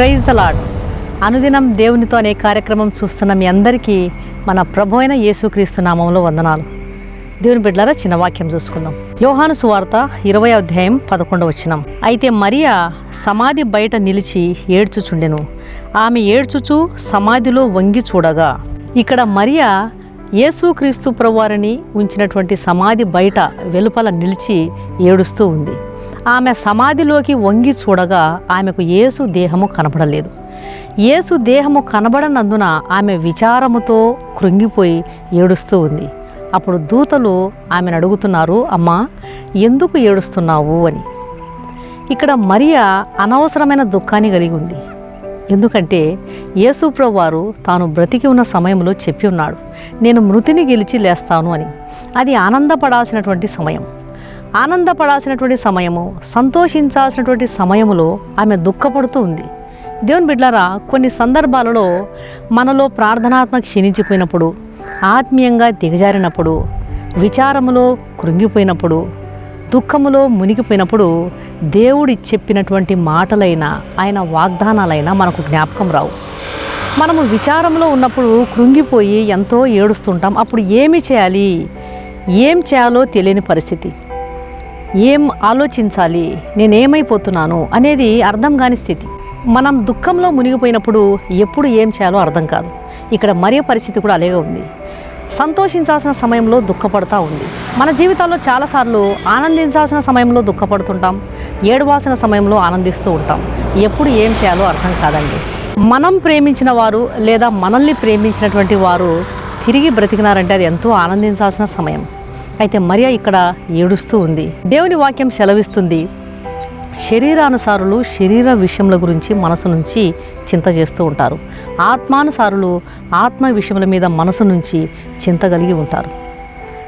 Praise the lord అనుదినం దేవునితో అనే కార్యక్రమం చూస్తున్న మీ అందరికీ మన ప్రభు అయిన యేసుక్రీస్తు నామంలో వందనాలు. దేవుని బిడ్డలారా చిన్న వాక్యం చూసుకుందాం. యోహాను సువార్త ఇరవై అధ్యాయం పదకొండు వచ్చినాం అయితే మరియా సమాధి బయట నిలిచి ఏడ్చుచుండెను. ఆమె ఏడ్చుచు సమాధిలో వంగి చూడగా ఇక్కడ మరియా యేసుక్రీస్తు ప్రభువారిని ఉంచినటువంటి సమాధి బయట వెలుపల నిలిచి ఏడుస్తూ ఉంది. ఆమె సమాధిలోకి వంగి చూడగా ఆమెకు యేసు దేహము కనబడలేదు. యేసు దేహము కనబడనందున ఆమె విచారముతో కృంగిపోయి ఏడుస్తూ ఉంది. అప్పుడు దూతలు ఆమెను అడుగుతున్నారు అమ్మా ఎందుకు ఏడుస్తున్నావు? అని. ఇక్కడ మరియా అనవసరమైన దుఃఖాన్ని కలిగి ఉంది. ఎందుకంటే యేసుప్రభు వారు తాను బ్రతికి ఉన్న సమయంలో చెప్పి ఉన్నాడు నేను మృతిని గెలిచి లేస్తాను అని. అది ఆనందపడాల్సినటువంటి సమయం. ఆనందపడాల్సినటువంటి సమయము సంతోషించాల్సినటువంటి సమయములో ఆమె దుఃఖపడుతూ ఉంది. దేవుని బిడ్లారా కొన్ని సందర్భాలలో మనలో ప్రార్థనాత్మక క్షీణించిపోయినప్పుడు ఆత్మీయంగా దిగజారినప్పుడు విచారములో కృంగిపోయినప్పుడు దుఃఖములో మునిగిపోయినప్పుడు దేవుడి చెప్పినటువంటి మాటలైనా ఆయన వాగ్దానాలైనా మనకు జ్ఞాపకం రావు. మనము విచారంలో ఉన్నప్పుడు కృంగిపోయి ఎంతో ఏడుస్తుంటాం. అప్పుడు ఏమి చేయాలి? ఏం చేయాలో తెలియని పరిస్థితి. ఏం ఆలోచించాలి? నేనేమైపోతున్నాను? అనేది అర్థం కాని స్థితి. మనం దుఃఖంలో మునిగిపోయినప్పుడు ఎప్పుడు ఏం చేయాలో అర్థం కాదు. ఇక్కడ మరే పరిస్థితి కూడా అలాగే ఉంది. సంతోషించాల్సిన సమయంలో దుఃఖపడతా ఉంది. మన జీవితాల్లో చాలాసార్లు ఆనందించాల్సిన సమయంలో దుఃఖపడుతుంటాం. ఏడవాల్సిన సమయంలో ఆనందిస్తూ ఉంటాం. ఎప్పుడు ఏం చేయాలో అర్థం కాదండి. మనం ప్రేమించిన వారు లేదా మనల్ని ప్రేమించినటువంటి వారు తిరిగి బ్రతికినారంటే అది ఎంతో ఆనందించాల్సిన సమయం. అయితే మరియా ఇక్కడ ఏడుస్తూ ఉంది. దేవుని వాక్యం సెలవిస్తుంది. శరీరానుసారులు శరీర విషయముల గురించి మనసు నుంచి చింత చేస్తూ ఉంటారు. ఆత్మానుసారులు ఆత్మ విషయముల మీద మనసు నుంచి చింత కలిగి ఉంటారు.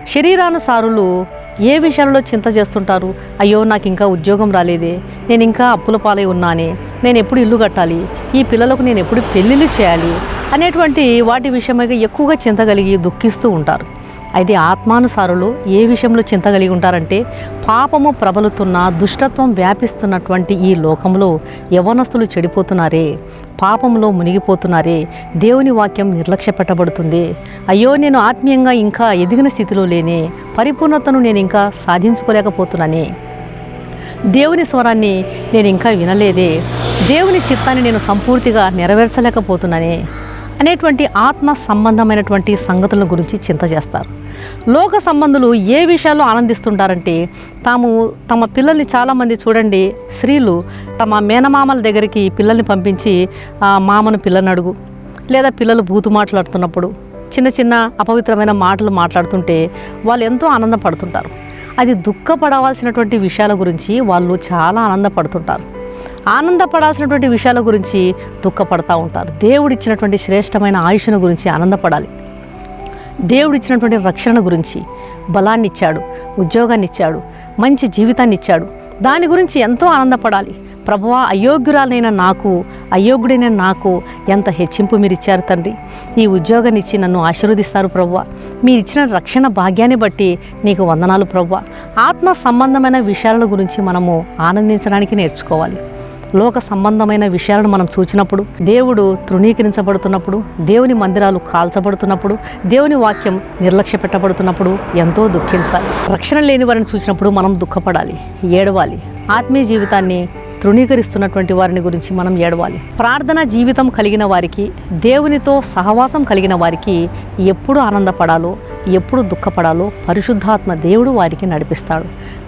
శరీరానుసారులు ఏ విషయంలో చింత చేస్తుంటారు? అయ్యో నాకు ఇంకా ఉద్యోగం రాలేదే. నేను ఇంకా అప్పుల పాలై ఉన్నానే. నేను ఎప్పుడు ఇల్లు కట్టాలి? ఈ పిల్లలకు నేను ఎప్పుడు పెళ్ళిళ్ళు చేయాలి? అనేటువంటి వాటి విషయమై ఎక్కువగా చింత కలిగి దుఃఖిస్తూ ఉంటారు. అయితే ఆత్మానుసారులు ఏ విషయంలో చింత కలిగి ఉంటారంటే పాపము ప్రబలుతున్న దుష్టత్వం వ్యాపిస్తున్నటువంటి ఈ లోకంలో యవనస్తులు చెడిపోతున్నారే పాపంలో మునిగిపోతున్నారే దేవుని వాక్యం నిర్లక్ష్య పెట్టబడుతుంది అయ్యో నేను ఆత్మీయంగా ఇంకా ఎదిగిన స్థితిలో లేనే పరిపూర్ణతను నేను ఇంకా సాధించుకోలేకపోతున్నానే. దేవుని స్వరాన్ని నేను ఇంకా వినలేదే దేవుని చిత్తాన్ని నేను సంపూర్తిగా నెరవేర్చలేకపోతున్నానే. అనేటువంటి ఆత్మ సంబంధమైనటువంటి సంగతుల గురించి చింత చేస్తారు. లోక సంబంధులు ఏ విషయాల్లో ఆనందిస్తుంటారంటే తాము తమ పిల్లల్ని చాలామంది చూడండి స్త్రీలు తమ మేనమామల దగ్గరికి పిల్లల్ని పంపించి మామను పిల్లని అడుగు లేదా పిల్లలు బూతు మాట్లాడుతున్నప్పుడు చిన్న చిన్న అపవిత్రమైన మాటలు మాట్లాడుతుంటే వాళ్ళు ఎంతో ఆనందపడుతుంటారు. అది దుఃఖపడవలసినటువంటి విషయాల గురించి వాళ్ళు చాలా ఆనందపడుతుంటారు. ఆనందపడాల్సినటువంటి విషయాల గురించి దుఃఖపడతా ఉంటారు. దేవుడిచ్చినటువంటి శ్రేష్టమైన ఆయుషను గురించి ఆనందపడాలి. దేవుడిచ్చినటువంటి రక్షణ గురించి బలాన్ని ఇచ్చాడు ఉద్యోగాన్ని ఇచ్చాడు మంచి జీవితాన్ని ఇచ్చాడు దాని గురించి ఎంతో ఆనందపడాలి. ప్రభువా అయోగ్యురాలైన నాకు అయోగ్యుడైన నాకు ఎంత హెచ్చింపు మీరు ఇచ్చారు తండ్రి. ఈ ఉద్యోగాన్ని ఇచ్చి నన్ను ఆశీర్వదిస్తారు ప్రభువ. మీరు ఇచ్చిన రక్షణ భాగ్యాన్ని బట్టి నీకు వందనాలు ప్రభువ. ఆత్మ సంబంధమైన విషయాల గురించి మనము ఆనందించడానికి నేర్చుకోవాలి. లోక సంబంధమైన విషయాలను మనం చూచినప్పుడు దేవుడు తృణీకరించబడుతున్నప్పుడు దేవుని మందిరాలు కాల్చబడుతున్నప్పుడు దేవుని వాక్యం నిర్లక్ష్య పెట్టబడుతున్నప్పుడు ఎంతో దుఃఖించాలి. రక్షణ లేని వారిని చూసినప్పుడు మనం దుఃఖపడాలి ఏడవాలి. ఆత్మీయ జీవితాన్ని తృణీకరిస్తున్నటువంటి వారిని గురించి మనం ఏడవాలి. ప్రార్థన జీవితం కలిగిన వారికి దేవునితో సహవాసం కలిగిన వారికి ఎప్పుడు ఆనందపడాలో ఎప్పుడు దుఃఖపడాలో పరిశుద్ధాత్మ దేవుడు వారికి నడిపిస్తాడు.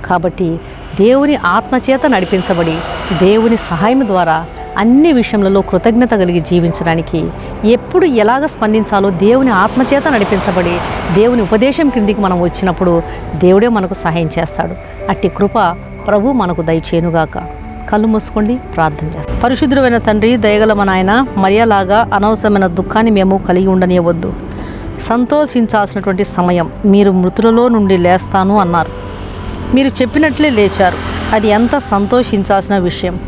కాబట్టి దేవుని ఆత్మచేత నడిపించబడి దేవుని సహాయం ద్వారా అన్ని విషయములలో కృతజ్ఞత కలిగి జీవించడానికి ఎప్పుడు ఎలాగ స్పందించాలో దేవుని ఆత్మచేత నడిపించబడి దేవుని ఉపదేశం కిందికి మనం వచ్చినప్పుడు దేవుడే మనకు సహాయం చేస్తాడు. అట్టి కృప ప్రభు మనకు దయచేనుగాక కళ్ళు మూసుకోండి ప్రార్థన చేస్తాం. పరిశుద్ధమైన తండ్రి దయగల మన ఆయన మర్యాలాగా అనవసరమైన దుఃఖాన్ని మేము కలిగి ఉండనివ్వద్దు. సంతోషించాల్సినటువంటి సమయం మీరు మృతులలో నుండి లేస్తాను అన్నారు. మీరు చెప్పినట్లే లేచారు. అది ఎంత సంతోషించాల్సిన విషయం.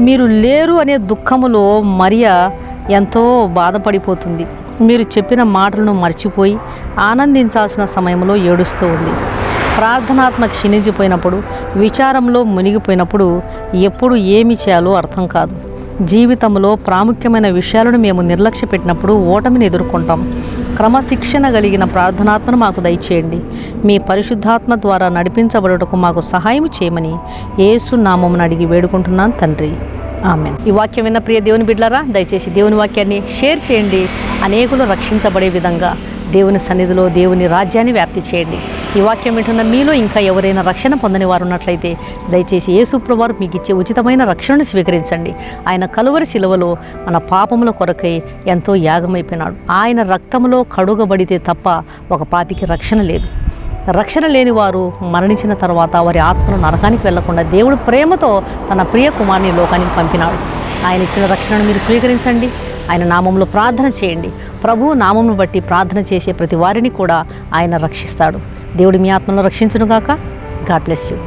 మీరు లేరు అనే దుఃఖములో మరియా ఎంతో బాధపడిపోతుంది. మీరు చెప్పిన మాటలను మర్చిపోయి ఆనందించాల్సిన సమయంలో ఏడుస్తూ ఉంది. ప్రార్థనాత్మ క్షీణించిపోయినప్పుడు విచారంలో మునిగిపోయినప్పుడు ఎప్పుడు ఏమి చేయాలో అర్థం కాదు. జీవితంలో ప్రాముఖ్యమైన విషయాలను మేము నిర్లక్ష్య పెట్టినప్పుడు ఓటమిని ఎదుర్కొంటాం. క్రమశిక్షణ కలిగిన ప్రార్థనాత్మను మాకు దయచేయండి. మీ పరిశుద్ధాత్మ ద్వారా నడిపించబడుటకు మాకు సహాయం చేయమని యేసు నామమును అడిగి వేడుకుంటున్నాను తండ్రి. ఆమె ఈ వాక్యం విన్న ప్రియ దేవుని బిడ్డలారా దయచేసి దేవుని వాక్యాన్ని షేర్ చేయండి. అనేకులు రక్షించబడే విధంగా దేవుని సన్నిధిలో దేవుని రాజ్యాన్ని వ్యాప్తి చేయండి. ఈ వాక్యం వింటున్న మీలో ఇంకా ఎవరైనా రక్షణ పొందని వారు ఉన్నట్లయితే దయచేసి యేసుప్రభువారు మీకు ఇచ్చే ఉచితమైన రక్షణను స్వీకరించండి. ఆయన కలువరి శిలువలో మన పాపముల కొరకై ఎంతో యాగమైపోయినాడు. ఆయన రక్తంలో కడుగబడితే తప్ప ఒక పాపికి రక్షణ లేదు. రక్షణ లేని వారు మరణించిన తర్వాత వారి ఆత్మను నరకానికి వెళ్ళకుండా దేవుడు ప్రేమతో తన ప్రియ కుమార్ని లోకానికి పంపినాడు. ఆయన ఇచ్చిన రక్షణను మీరు స్వీకరించండి. ఆయన నామంలో ప్రార్థన చేయండి. ప్రభు నామంను బట్టి ప్రార్థన చేసే ప్రతి వారిని కూడా ఆయన రక్షిస్తాడు. దేవుడు మీ ఆత్మను రక్షించునుగాక. God bless you.